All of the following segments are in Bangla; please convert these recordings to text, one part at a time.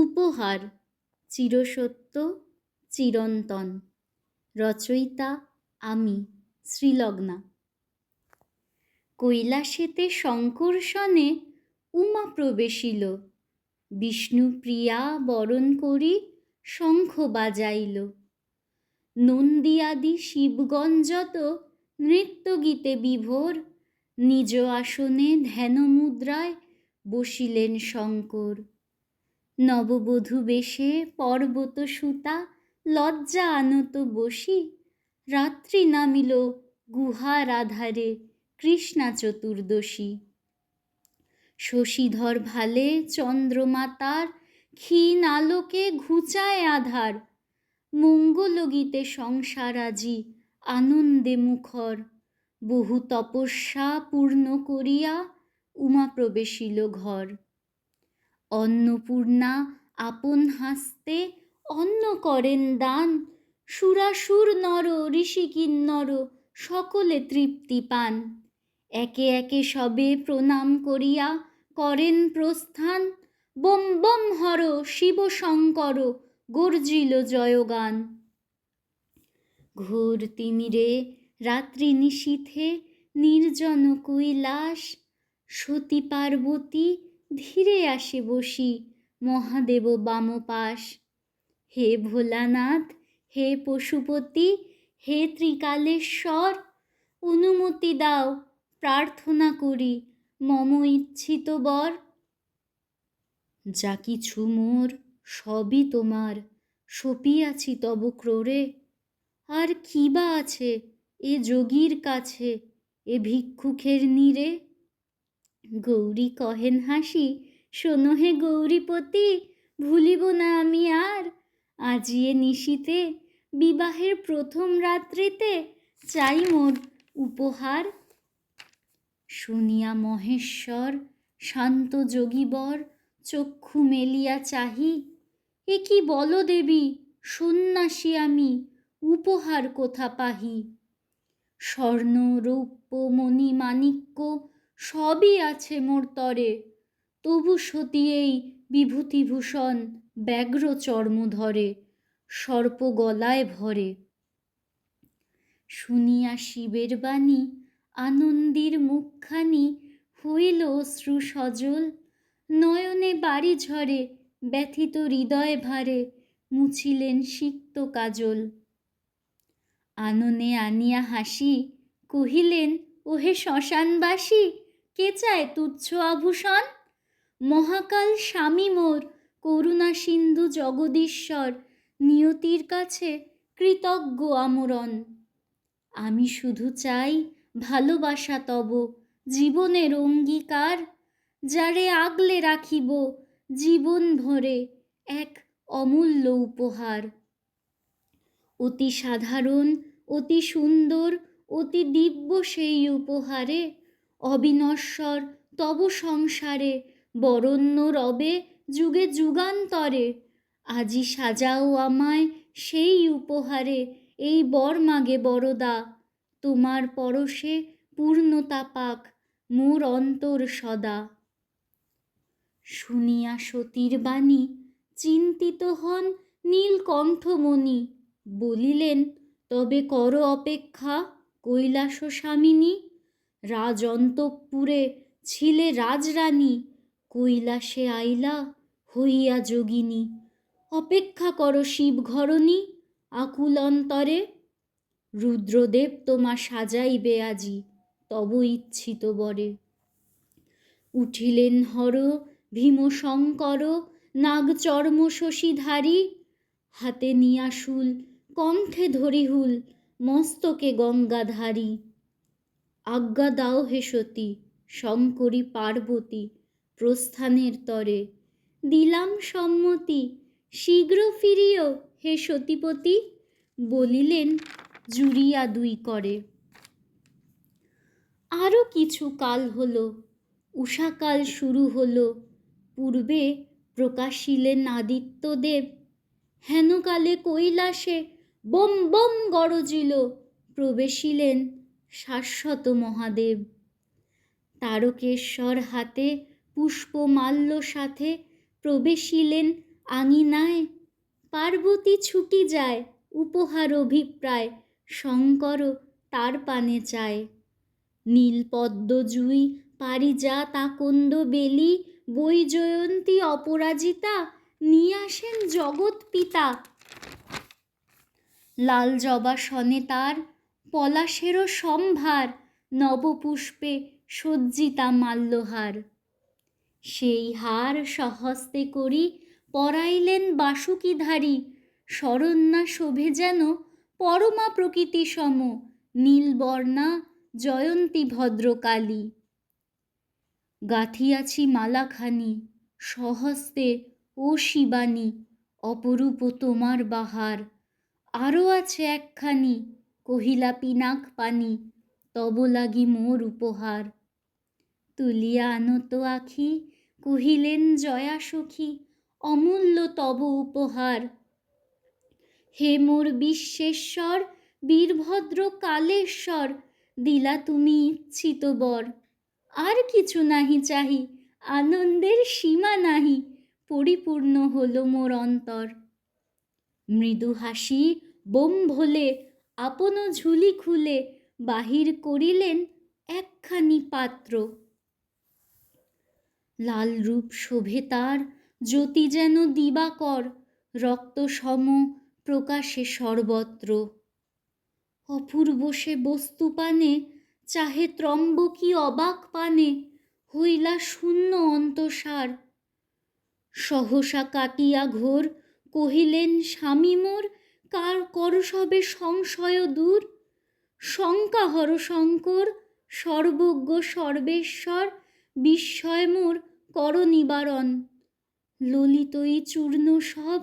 উপহার। চিরসত্য, চিরন্তন। রচয়িতা আমি, শ্রীলগ্না। কৈলাসেতে শঙ্কর্ষণে উমা প্রবেশিল। বিষ্ণুপ্রিয়া বরণ করি শঙ্খ বাজাইল। নন্দিয়াদি শিবগঞ্জত নৃত্যগীতে বিভোর। নিজ আসনে ধ্যান মুদ্রায় বসিলেন শঙ্কর। নববধূ বেশে পর্বত সুতা লজ্জা আনত বসি। রাত্রি নামিল গুহার আধারে কৃষ্ণা চতুর্দশী। শশীধর ভালে চন্দ্রমাতার ক্ষীণ আলোকে ঘুচায় আধার। মঙ্গলগীতে সংসার আজি আনন্দে মুখর। বহু তপস্যা পূর্ণ করিয়া উমা প্রবেশিল ঘর। অন্নপূর্ণা আপন হাসতে অন্ন করেন দান। সুরাসুর নর ঋষি কিন্নর সকলে তৃপ্তি পান। একে একে সবে প্রণাম করিয়া করেন প্রস্থান। বোম বম হর, শিব শঙ্কর, গর্জিল জয়গান। ঘোর তিমিরে রাত্রি নিশীথে, নির্জন কৈলাস, সতী পার্বতী ধীরে আসে বসি মহাদেব বামপাশ। হে ভোলানাথ, হে পশুপতি, হে ত্রিকালেশ্বর, অনুমতি দাও, প্রার্থনা করি, মম ইচ্ছিত বর। যা কিছু মোর, সবই তোমার, সপিয়াছি তব ক্রোরে আর কি বা আছে এ যোগীর কাছে, এ ভিক্ষুকের নীরে গৌরী কহেন হাসি, শোনো হে গৌরীপতি, ভুলিব না আমি আর। আজিয়ে নিশিতে বিবাহের প্রথম রাত্রিতে চাই মোর উপহার। শুনিয়া মহেশ্বর, শান্ত যোগীবর চক্ষু মেলিয়া চাহি, এ কি বল দেবী, সন্ন্যাসী আমি, উপহার কোথা পাহি? স্বর্ণ, রৌপ্য, মণি, মাণিক্য সবই আছে মোর তরে। তবু সতী এই বিভূতিভূষণ ব্যগ্র চর্ম ধরে সর্প গলায় ভরে। শুনিয়া শিবের বাণী, আনন্দির মুখখানি হইল অশ্রু সজল। নয়নে বাড়ি ঝরে, ব্যথিত হৃদয় ভারে, মুছিলেন সিক্ত কাজল। আননে আনিয়া হাসি, কহিলেন, ওহে শ্মশানবাসী কে চায় তুচ্ছ আভূষণ? মহাকাল স্বামী মোর, করুণা সিন্ধু জগদীশ্বর, নিয়তির কাছে কৃতজ্ঞ আমরণ। আমি শুধু চাই ভালোবাসা তব, জীবনের অঙ্গীকার, যারে আগলে রাখিব জীবন ভরে এক অমূল্য উপহার। অতি সাধারণ, অতি সুন্দর, অতি দিব্য সেই উপহারে অবিনশ্বর তব সংসারে বরণ্য রবে যুগে যুগান্তরে। আজি সাজাও আমায় সেই উপহারে, এই বর মাগে বরদা। তোমার পরশে পূর্ণতা পাক, মোর অন্তর সদা। শুনিয়া সতীর বাণী, চিন্তিত হন নীলকণ্ঠমণি। বলিলেন, তবে কর অপেক্ষা কৈলাস স্বামিনী রাজন্তপুরে ছিলে রাজরানী, কৈলাসে আইলা হইয়া যোগিনী। অপেক্ষা কর শিব ঘরণী আকুল অন্তরে। রুদ্রদেব তোমা সাজাইবে আজি, তব ইচ্ছিত বরে। উঠিলেন হর ভীম ভীমশঙ্কর, নাগচর্ম শশীধারী। হাতে নিয়াশুল কণ্ঠে ধরিহুল মস্তকে গঙ্গাধারী। আজ্ঞা দাও হে সতী শঙ্করী পার্বতী, প্রস্থানের তরে। দিলাম সম্মতি, শীঘ্র ফিরিও হে সতীপতি, বলিলেন জুড়িয়া দুই করে। আরও কিছু কাল হলো উষাকাল শুরু হলো, পূর্বে প্রকাশিলেন আদিত্যদেব, হেনকালে কৈলাসে বম বম গরজিল, প্রবেশিলেন শাশ্বত মহাদেব। তারকেশ্বর হাতে পুষ্পমাল্য সাথে প্রবেশিলেন আঙিনায়। পার্বতী ছুটি যায়, উপহার অভিপ্রায় শঙ্কর তার পানে চায়। নীলপদ্ম জুই, পারিজাত আকন্দ বেলি, বৈজয়ন্তী অপরাজিতা, নিয়ে আসেন জগৎ পিতা। লাল জবা সনে তার পলাশেরও সম্ভার নবপুষ্পে সজ্জিতা মাল্যহার। সেই হার সহস্তে করি পরাইলেন বাসুকিধারী, শরণ্যা শোভে যেন পরমা প্রকৃতি সম নীলবর্ণা জয়ন্তী ভদ্রকালী। গাথিয়াছি মালাখানি, সহস্তে ও শিবানী, অপরূপ তোমার বাহার আরও আছে একখানি কহিলা, পিনাক পানি, তব লাগি মোর উপহার তুলিয়া আনত আখি, কহিলেন, জয়া সখী, অমূল্য তব উপহার হে মোর বিশ্বেশ্বর, বীরভদ্র কালেশ্বর, দিলা তুমি ইচ্ছিত বর। আর কিছু নাহি চাহি, আনন্দের সীমা নাহি, পরিপূর্ণ হলো মোর অন্তর। মৃদু হাসি, বোম ভোলে আপন ঝুলি খুলে বাহির করিলেন একখানি পাত্র। লাল রূপ শোভে তার, জ্যোতি যেন দিবাকর, রক্ত সম প্রকাশে সর্বত্র। অপূর্ব সে বস্তু পানে, চাহে ত্রম্বকী অবাক পানে, হইলা শূন্য অন্তসার। সহসা কাটিয়া ঘোর, কহিলেন, স্বামী মোর কার কর সবে সংশয় দূর, শঙ্কা হর শঙ্কর, সর্বজ্ঞ সর্বেশ্বর, বিস্ময় মোর কর নিবারণ। ললিতই চূর্ণ সব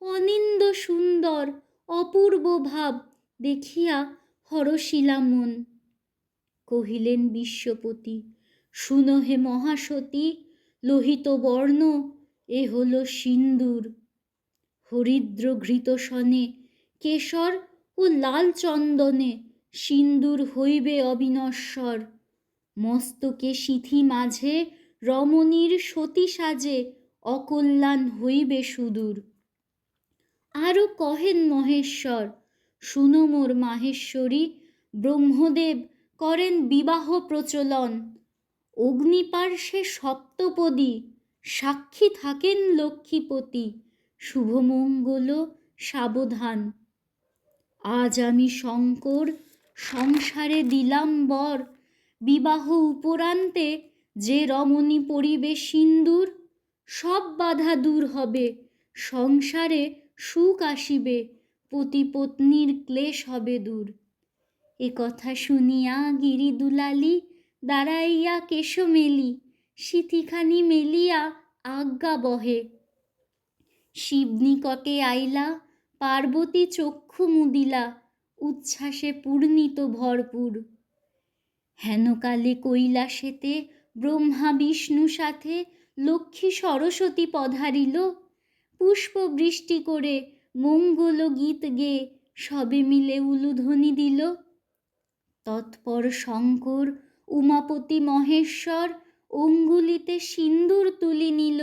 অনিন্দ সুন্দর, অপূর্ব ভাব দেখিয়া হরশিলা মন। কহিলেন বিশ্বপতি, শুনো হে মহাসতী, লোহিত বর্ণ, এ হল সিন্দুর। হরিদ্র ঘৃত সনে কেশর ও লাল চন্দনে সিন্দুর হইবে অবিনশ্বর। মস্তকে সিথি মাঝে রমণীর সতী সাজে অকল্যাণ হইবে সুদূর। আরও কহেন মহেশ্বর, শুনো মোর মাহেশ্বরী, ব্রহ্মদেব করেন বিবাহ প্রচলন। অগ্নিপার্শ্বে সপ্তপদী, সাক্ষী থাকেন লক্ষ্মীপতি। শুভমঙ্গল সাবধান। আজ আমি শঙ্কর সংসারে দিলাম বর। বিবাহ উপরান্তে যে রমণী পরিবে সিন্দুর, সব বাধা দূর হবে। সংসারে সুখ আসিবে, পতি পত্নীর ক্লেশ হবে দূর। এ কথা শুনিয়া গিরি দুলালি দাঁড়াইয়া কেশ মেলি সিথিখানি মেলিয়া আজ্ঞা বহে। শিবনিকটে আইলা পার্বতী চক্ষু মুদিলা, উচ্ছ্বাসে পূর্ণিত ভরপুর। হেনকালে কৈলাসেতে ব্রহ্মা বিষ্ণু সাথে লক্ষ্মী সরস্বতী পধারিল। পুষ্প বৃষ্টি করে মঙ্গল গীত গে সবে মিলে উলুধ্বনি দিল। তৎপর শঙ্কর, উমাপতি মহেশ্বর অঙ্গুলিতে সিন্দুর তুলি নিল।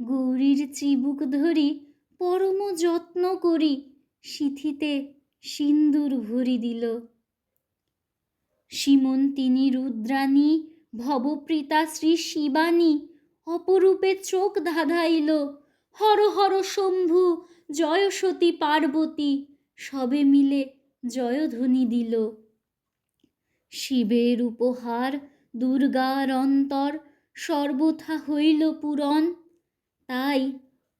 গৌরীর চিবুক ধরি পরম যত্ন করি, সিথিতে সিন্দুর ভরি দিল। সীমন্তিনী রুদ্রাণী, ভবপ্রীতা শ্রী শিবানী অপরূপে চোখ ধাঁধাইল। হর হর শম্ভু, জয় সতী পার্বতী, সবে মিলে জয়ধ্বনি দিল। শিবের উপহার দুর্গার অন্তর সর্বথা হইল পূরণ, তাই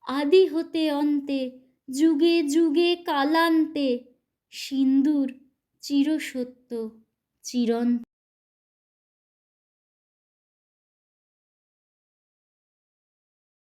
আদি হতে অন্তে যুগে যুগে কালান্তে সিন্দুর চিরসত্য চিরন্ত